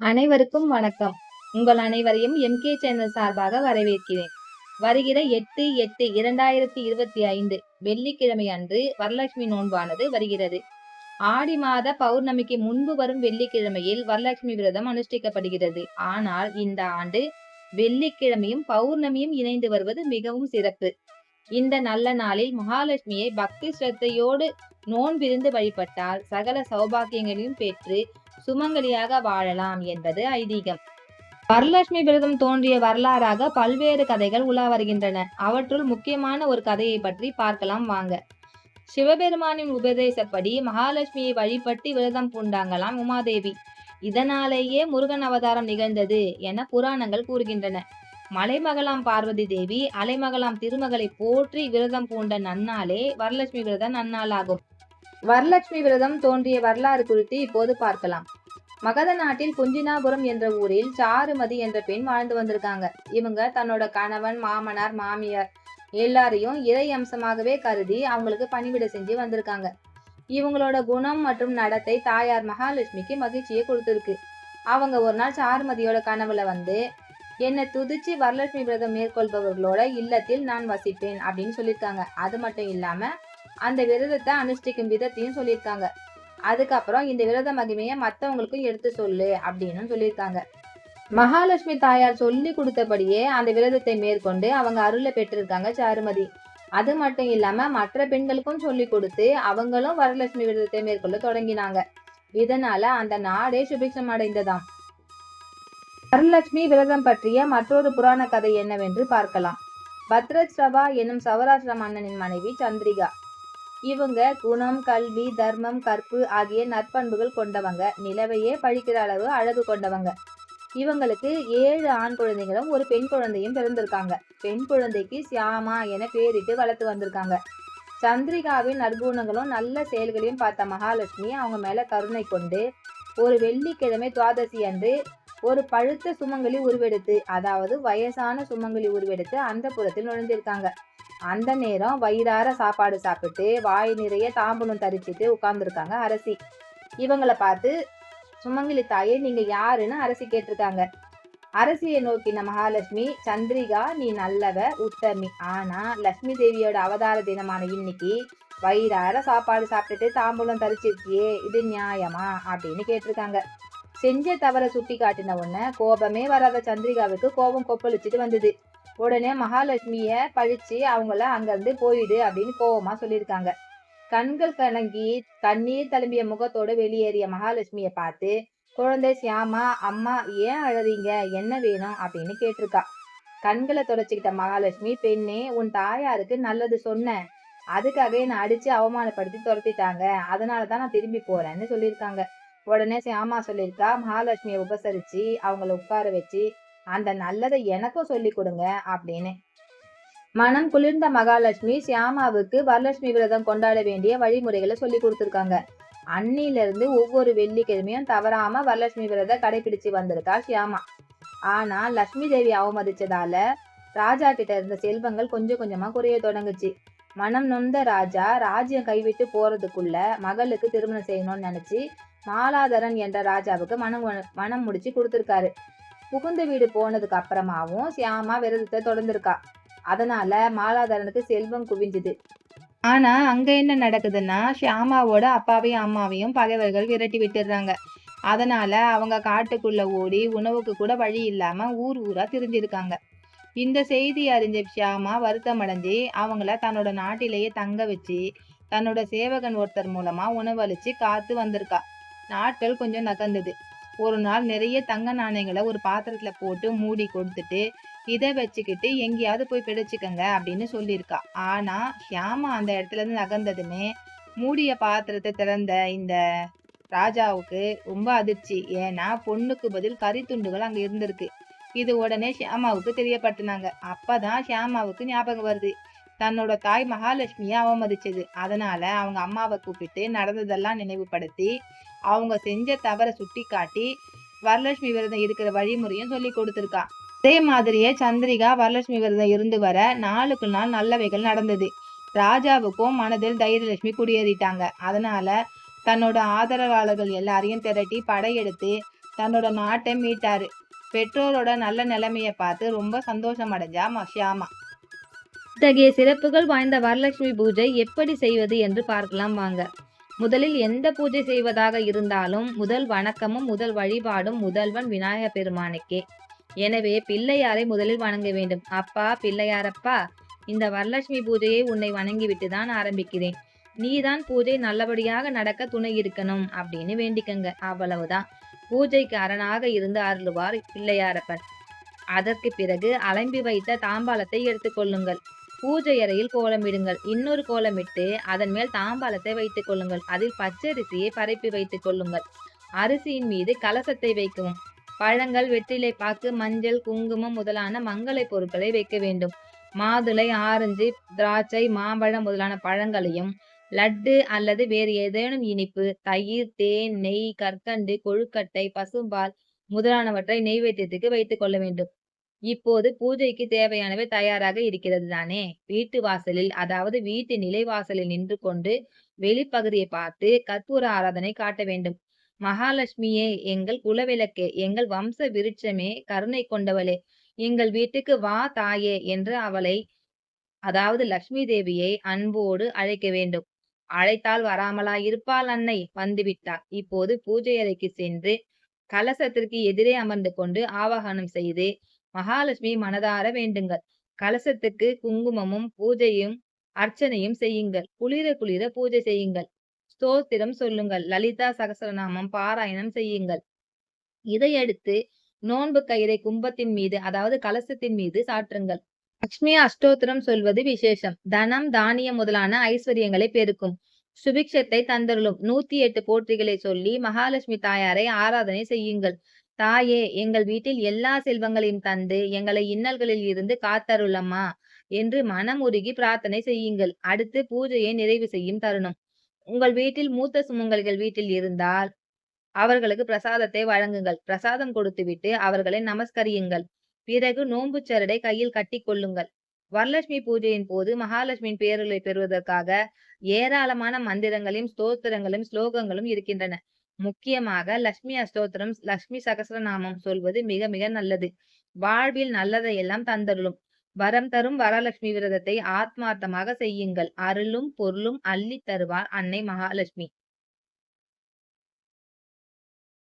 அனைவருக்கும் வணக்கம். உங்கள் அனைவரையும் எம்கே சேனல் சார்பாக வரவேற்கிறேன். வருகிற எட்டு எட்டு இரண்டாயிரத்தி இருபத்தி ஐந்து வெள்ளிக்கிழமை அன்று வரலட்சுமி நோன்பானது வருகிறது. ஆடி மாத பௌர்ணமிக்கு முன்பு வரும் வெள்ளிக்கிழமையில் வரலட்சுமி விரதம் அனுஷ்டிக்கப்படுகிறது. ஆனால் இந்த ஆண்டு வெள்ளிக்கிழமையும் பௌர்ணமியும் இணைந்து வருவது மிகவும் சிறப்பு. இந்த நல்ல நாளில் மகாலட்சுமியை பக்தி ஸ்ரத்தையோடு நோன்பிருந்து வழிபட்டால் சகல சௌபாக்கியங்களையும் பெற்று சுமங்கலியாக வாழலாம் என்பது ஐதீகம். வரலட்சுமி விரதம் தோன்றிய வரலாறாக பல்வேறு கதைகள் உலா வருகின்றன. அவற்றுள் முக்கியமான ஒரு கதையை பற்றி பார்க்கலாம் வாங்க. சிவபெருமானின் உபதேசப்படி மகாலட்சுமியை வழிபட்டு விரதம் பூண்டாங்களாம் உமாதேவி. இதனாலேயே முருகன் அவதாரம் நிகழ்ந்தது என புராணங்கள் கூறுகின்றன. மலைமகளாம் பார்வதி தேவி அலைமகளாம் திருமகளை போற்றி விரதம் பூண்ட நன்னாளே வரலட்சுமி விரத நன்னாளாகும். வரலட்சுமி விரதம் தோன்றிய வரலாறு குறித்து இப்போது பார்க்கலாம். மகத நாட்டில் குஞ்சினாபுரம் என்ற ஊரில் சாருமதி என்ற பெண் வாழ்ந்து வந்திருக்காங்க. இவங்க தன்னோட கணவன் மாமனார் மாமியார் எல்லாரையும் இறை அம்சமாகவே கருதி அவங்களுக்கு பணிவிட செஞ்சு வந்திருக்காங்க. இவங்களோட குணம் மற்றும் நடத்தை தாயார் மகாலட்சுமிக்கு மகிழ்ச்சியை கொடுத்துருக்கு. அவங்க ஒரு நாள் சாருமதியோட கனவுல வந்து என்னை துதிச்சு வரலட்சுமி விரதம் மேற்கொள்பவர்களோட இல்லத்தில் நான் வசிப்பேன் அப்படின்னு சொல்லியிருக்காங்க. அது மட்டும் இல்லாம அந்த விரதத்தை அனுஷ்டிக்கும் விதத்தையும் சொல்லியிருக்காங்க. அதுக்கப்புறம் இந்த விரத மகிமையை மற்றவங்களுக்கும் எடுத்து சொல்லு அப்படின்னு சொல்லியிருக்காங்க. மகாலட்சுமி தாயார் சொல்லி கொடுத்தபடியே அந்த விரதத்தை மேற்கொண்டு அவங்க அருளை பெற்றிருக்காங்க சாருமதி. அது மட்டும் இல்லாம மற்ற பெண்களுக்கும் சொல்லி கொடுத்து அவங்களும் வரலட்சுமி விரதத்தை மேற்கொள்ள தொடங்கினாங்க. இதனால அந்த நாடே சுபிக்ஷம் அடைந்ததாம். வரலட்சுமி விரதம் பற்றிய மற்றொரு புராண கதை என்னவென்று பார்க்கலாம். பத்ரஸ்ரவா என்னும் சவராஷ்டிர மன்னனின் மனைவி சந்திரிகா. இவங்க குணம் கல்வி தர்மம் கற்பு ஆகிய நற்பண்புகள் கொண்டவங்க. நிலவையே பழிக்கிற அளவு அழகு கொண்டவங்க. இவங்களுக்கு ஏழு ஆண் குழந்தைகளும் ஒரு பெண் குழந்தையும் பிறந்திருக்காங்க. பெண் குழந்தைக்கு சியாமா என பேரிட்டு வளர்த்து வந்திருக்காங்க. சந்திரிகாவின் நற்குணங்களும் நல்ல செயல்களையும் பார்த்த மகாலட்சுமி அவங்க மேல கருணை கொண்டு ஒரு வெள்ளிக்கிழமை துவாதசி அன்று ஒரு பழுத்த சுமங்கலி உருவெடுத்து அதாவது வயசான சுமங்கலி உருவெடுத்து அந்த புறத்தில் நுழைஞ்சிருக்காங்க. அந்த நேரம் வயிறார சாப்பாடு சாப்பிட்டு வாய் நிறைய தாம்பூலம் தரிச்சிட்டு உட்கார்ந்துருக்காங்க அரசி. இவங்களை பார்த்து சுமங்கலி தாயே நீங்க யாருன்னு அரசி கேட்டிருக்காங்க. அரசியை நோக்கின மகாலட்சுமி சந்திரிகா நீ நல்லவ உத்தமி. ஆனா லட்சுமி தேவியோட அவதார தினமான இன்னைக்கு வயிறார சாப்பாடு சாப்பிட்டுட்டு தாம்பூலம் தரிச்சிருக்கியே இது நியாயமா? அப்படின்னு கேட்டிருக்காங்க. செஞ்ச தவற சுட்டி காட்டின உடனே கோபமே வராத சந்திரிகாவுக்கு கோபம் கொப்பளிச்சுட்டு வந்தது. உடனே மகாலட்சுமிய பழிச்சு அவங்கள அங்கிருந்து போயிடு அப்படின்னு கோபமா சொல்லியிருக்காங்க. கண்கள் கலங்கி கண்ணீர் தழும்பிய முகத்தோடு வெளியேறிய மகாலட்சுமிய பார்த்து குழந்தை சியாமா அம்மா ஏன் அழறீங்க? என்ன வேணும்? அப்படின்னு கேட்டிருக்கா. கண்களை தொடச்சிக்கிட்ட மகாலட்சுமி பெண்ணே உன் தாயாருக்கு நல்லது சொன்னேன் அதுக்காக என்னை அடிச்சு அவமானப்படுத்தி துரத்திட்டாங்க. அதனாலதான் நான் திரும்பி போறேன்னு சொல்லியிருக்காங்க. உடனே சியாமா சொல்லியிருக்கா மகாலட்சுமியை உபசரிச்சு அவங்கள உட்கார வச்சு அந்த நல்லதை எனக்கும் சொல்லி கொடுங்க அப்படின்னு. மனம் குளிர்ந்த மகாலட்சுமி சியாமாவுக்கு வரலட்சுமி விரதம் கொண்டாட வேண்டிய வழிமுறைகளை சொல்லி கொடுத்துருக்காங்க. அன்னிலிருந்து ஒவ்வொரு வெள்ளிக்கிழமையும் தவறாம வரலட்சுமி விரதம் கடைபிடிச்சு வந்திருக்கா சியாமா ஆனா லட்சுமி தேவி அவமதிச்சதால ராஜா கிட்ட இருந்த செல்வங்கள் கொஞ்சம் கொஞ்சமா குறைய தொடங்குச்சு. மனம் நொந்த ராஜா ராஜ்யம் கைவிட்டு போறதுக்குள்ள மகளுக்கு திருமணம் செய்யணும்னு நினைச்சு மாலாதரன் என்ற ராஜாவுக்கு மனம் மனம் முடிச்சு கொடுத்துருக்காரு. புகுந்த வீடு போனதுக்கு அப்புறமாவும் சியாமா விரதத்தை தொடர்ந்துருக்கா. அதனால மாலாதரனுக்கு செல்வம் குவிஞ்சுது. ஆனா அங்க என்ன நடக்குதுன்னா ஷியாமாவோட அப்பாவையும் அம்மாவையும் பகைவர்கள் விரட்டி விட்டுடுறாங்க அதனால அவங்க காட்டுக்குள்ள ஓடி உணவுக்கு கூட வழி இல்லாம ஊர் ஊரா திரிஞ்சிருக்காங்க. இந்த செய்தி அறிஞ்ச ஷியாமா வருத்தம் அடைஞ்சு அவங்கள தன்னோட நாட்டிலேயே தங்க வச்சு தன்னோட சேவகன் ஒருத்தர் மூலமா உணவளிச்சு காத்து வந்திருக்கா. நாட்கள் கொஞ்சம் நகர்ந்தது. ஒரு நாள் நிறைய தங்க நாணயங்களை ஒரு பாத்திரத்துல போட்டு மூடி கொடுத்துட்டு இதை வச்சுக்கிட்டு எங்கேயாவது போய் பிடிச்சிக்கங்க அப்படின்னு சொல்லியிருக்கா. ஆனா ஷியாமா அந்த இடத்துல இருந்து நகர்ந்ததுமே மூடிய பாத்திரத்தை திறந்த இந்த ராஜாவுக்கு ரொம்ப அதிர்ச்சி. ஏன்னா பொண்ணுக்கு பதில் கறி துண்டுகள் அங்க இருந்திருக்கு. இது உடனே ஷியாமாவுக்கு தெரியப்படுத்தினாங்க அப்பதான் ஷியாமாவுக்கு ஞாபகம் வருது. தன்னோட தாய் மகாலட்சுமியை அவமதிச்சது. அதனால அவங்க அம்மாவை கூப்பிட்டு நடந்ததெல்லாம் நினைவுபடுத்தி அவங்க செஞ்ச தவறை சுட்டி காட்டி வரலட்சுமி விரதம் இருக்கிற வழிமுறையும் சொல்லி கொடுத்துருக்கா. அதே மாதிரியே சந்திரிகா வரலட்சுமி விரதம் இருந்து வர நாளுக்கு நாள் நல்லவைகள் நடந்தது. ராஜாவுக்கும் மனதில் தைரியலட்சுமி குடியேறிட்டாங்க. அதனால தன்னோட ஆதரவாளர்கள் எல்லாரையும் திரட்டி படையெடுத்து தன்னோட நாட்டை மீட்டாரு. பெற்றோரோட நல்ல நிலைமையை பார்த்து ரொம்ப சந்தோஷம் அடைஞ்சா ம- ஷியாமா. இத்தகைய சிறப்புகள் வாய்ந்த வரலட்சுமி பூஜை எப்படி செய்வது என்று பார்க்கலாம் வாங்க. முதலில் எந்த பூஜை செய்வதாக இருந்தாலும் முதல் வணக்கமும் முதல் வழிபாடும் முதல்வன் விநாயக பெருமானுக்கே. எனவே பிள்ளையாரை முதலில் வணங்க வேண்டும். அப்பா பிள்ளையாரப்பா இந்த வரலட்சுமி பூஜையை உன்னை வணங்கிவிட்டு தான் ஆரம்பிக்கிறேன். நீதான் பூஜை நல்லபடியாக நடக்க துணை இருக்கணும் அப்படின்னு வேண்டிக்கங்க. அவ்வளவுதான். பூஜைக்கு அரணாக இருந்து அருளுவார் பிள்ளையாரப்பன். அதற்கு பிறகு அலம்பி வைத்த தாம்பாளத்தை எடுத்துக்கொள்ளுங்கள் பூஜை அறையில் கோலமிடுங்கள். இன்னொரு கோலமிட்டு அதன் மேல் தாம்பாலத்தை வைத்துக் கொள்ளுங்கள். அதில் பச்சரிசியை பரப்பி வைத்துக் கொள்ளுங்கள். அரிசியின் மீது கலசத்தை வைக்கவும். பழங்கள் வெற்றிலை பாக்கு மஞ்சள் குங்குமம் முதலான மங்களை பொருட்களை வைக்க வேண்டும். மாதுளை ஆரஞ்சு திராட்சை மாம்பழம் முதலான பழங்களையும் லட்டு அல்லது வேறு ஏதேனும் இனிப்பு தயிர் தேன் நெய் கற்கண்டு கொழுக்கட்டை பசும்பால் முதலானவற்றை நெய்வேத்தியத்துக்கு வைத்துக் கொள்ள வேண்டும். இப்போது பூஜைக்கு தேவையானவை தயாராக இருக்கிறது தானே? வீட்டு வாசலில் அதாவது வீட்டு நிலைவாசலில் நின்று கொண்டு வெளிப்பகுதியை பார்த்து கற்பூர ஆராதனை காட்ட வேண்டும். மகாலட்சுமியே எங்கள் குலவிளக்கே எங்கள் வம்ச விருட்சமே கருணை கொண்டவளே எங்கள் வீட்டுக்கு வா தாயே என்று அவளை அதாவது லக்ஷ்மி தேவியை அன்போடு அழைக்க வேண்டும். அழைத்தால் வராமலா இருப்பாள் அன்னை வந்துவிட்டார் இப்போது பூஜை அறைக்கு சென்று கலசத்திற்கு எதிரே அமர்ந்து கொண்டு ஆவாகனம் செய்து மகாலட்சுமி மனதார வேண்டுங்கள். கலசத்துக்கு குங்குமமும் பூஜையும் அர்ச்சனையும் செய்யுங்கள். குளிர குளிர பூஜை செய்யுங்கள். ஸ்தோத்திரம் சொல்லுங்கள். லலிதா சகஸ்ரநாமம் பாராயணம் செய்யுங்கள். இதையடுத்து நோன்பு கயிறை கும்பத்தின் மீது அதாவது கலசத்தின் மீது சாற்றுங்கள். லக்ஷ்மி அஷ்டோத்திரம் சொல்வது விசேஷம். தனம் தானியம் முதலான ஐஸ்வர்யங்களை பெருக்கும். சுபிக்ஷத்தை தந்தருளும். நூத்தி எட்டு போற்றிகளை சொல்லி மகாலட்சுமி தாயாரை ஆராதனை செய்யுங்கள். தாயே எங்கள் வீட்டில் எல்லா செல்வங்களையும் தந்து எங்களை இன்னல்களில் இருந்து காத்தருளம்மா என்று மனம் உருகி பிரார்த்தனை செய்யுங்கள். அடுத்து பூஜையை நிறைவு செய்யும் தருணம். உங்கள் வீட்டில் மூத்த சுமங்கல்கள் வீட்டில் இருந்தால் அவர்களுக்கு பிரசாதத்தை வழங்குங்கள். பிரசாதம் கொடுத்துவிட்டு அவர்களை நமஸ்கரியுங்கள். பிறகு நோன்பு சரடை கையில் கட்டி கொள்ளுங்கள் வரலட்சுமி பூஜையின் போது மகாலட்சுமியின் பேருளை பெறுவதற்காக ஏராளமான மந்திரங்களையும் ஸ்தோத்திரங்களும் ஸ்லோகங்களும் இருக்கின்றன. முக்கியமாக லட்சுமி அஸ்தோத்திரம் லட்சுமி சகசரநாமம் சொல்வது மிக மிக நல்லது. வாழ்வில் நல்லதையெல்லாம் தந்தருளும். வரம் தரும் வரலட்சுமி விரதத்தை ஆத்மார்த்தமாக செய்யுங்கள். அருளும் பொருளும் அள்ளித் தருவார் அன்னை மகாலட்சுமி.